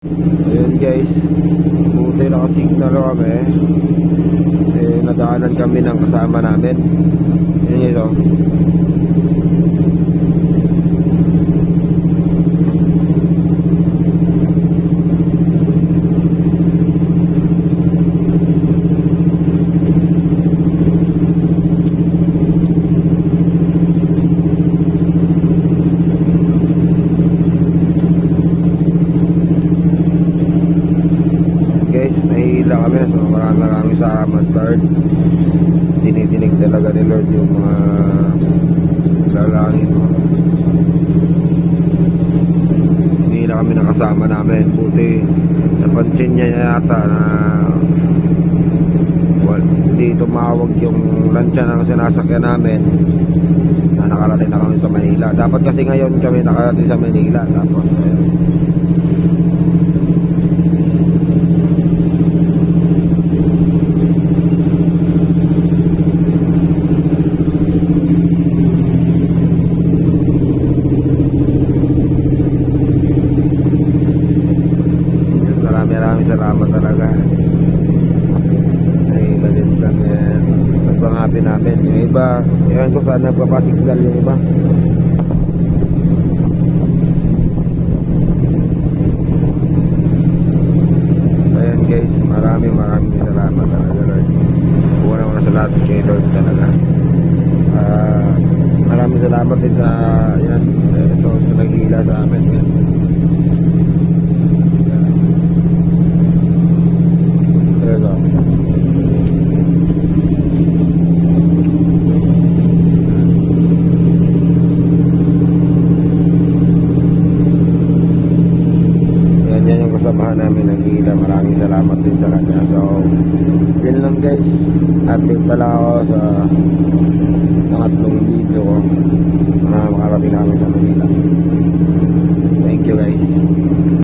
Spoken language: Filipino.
Ayun guys, buti nakasignal kami. Kasi nadaanan kami ng kasama namin. Yun ito. Guys, nahihila kami. So maraming maraming salamat Lord. Dinidinig talaga ni Lord yung mga lalangin mo. Hinihila kami ng kasama namin. Buti napansin niya yata na well, hindi tumawag yung lansya ng sinasakyan namin na nakarating na kami sa Manila. Dapat kasi ngayon kami nakarating sa Manila. Tapos, ayun. Yun, Marami marami salamat talaga. Ay, galit kami. Sobrang happy namin. Yung iba, yun ko saan nagpapasignal yung iba. Ayan guys, maraming maraming salamat talaga Lord. Una sa lahat kay Lord talaga. Ah, maraming salamat din sa yan, sa ito, sa naghihila sa amin. Yan. Talaga. Yan, yan yung kasamahan hila. Maraming salamat din sa kanya. So, yun lang guys. Update pala ako sa pangatlong video ko. Mga makarating namin sa Manila. Thank you guys.